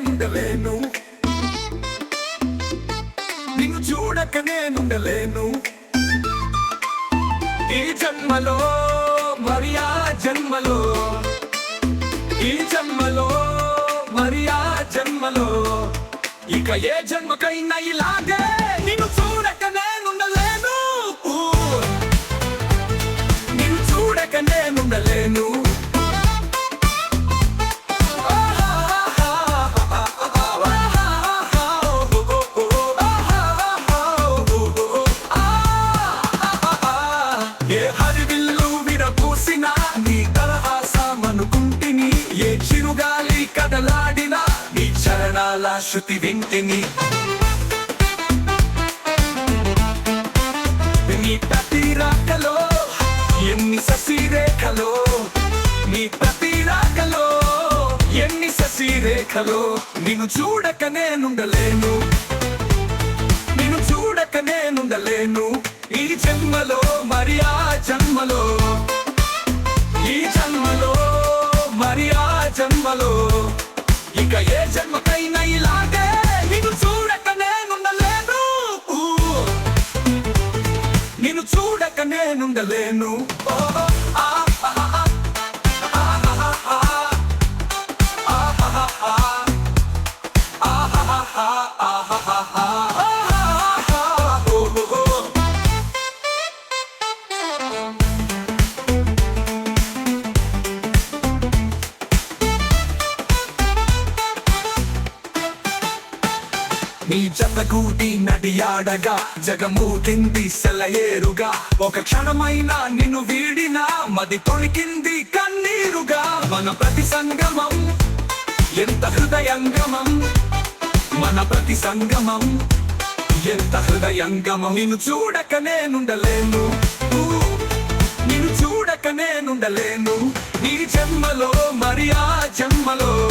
నేనుండలేను. నిన్ను చూడక నేనుండలేను. ఈ జన్మలో మరి ఆ జన్మలో ఈ జన్మలో మరి ఆ జన్మలో ఇక ఏ జన్మకైనా ఇలాగే నిన్ను చూడక నేనుండలేను. నిన్ను చూడక నేనుండలేను. కదలాడిన నీ చరణాల శృతి వింటిని. నీ ప్రతి రాకలో ఎన్ని ససిరేఖలో నీ ప్రతి రాకలో ఎన్ని ససిరేఖలో నిన్ను చూడక నేనుండలేను. జన్మకైనా ఇలాగే నిన్ను చూడక నేనుండలేను ఊ. నిన్ను చూడక నేనుండలేను ఓ, ఆ, నీ జతగూడి నడియాడగా జగమూతింది సెలయేరుగా. ఒక క్షణమైనా నిన్ను వీడినా మది తొణికింది కన్నీరుగా. మన ప్రతి సంగమం ఎంత హృదయంగమం? మన ప్రతి సంగమం ఎంత హృదయంగమం? నిన్ను చూడక నేనుండలేను. నిన్ను చూడక నేనుండలేను. ఈ జన్మలో మరి ఆ జన్మలో.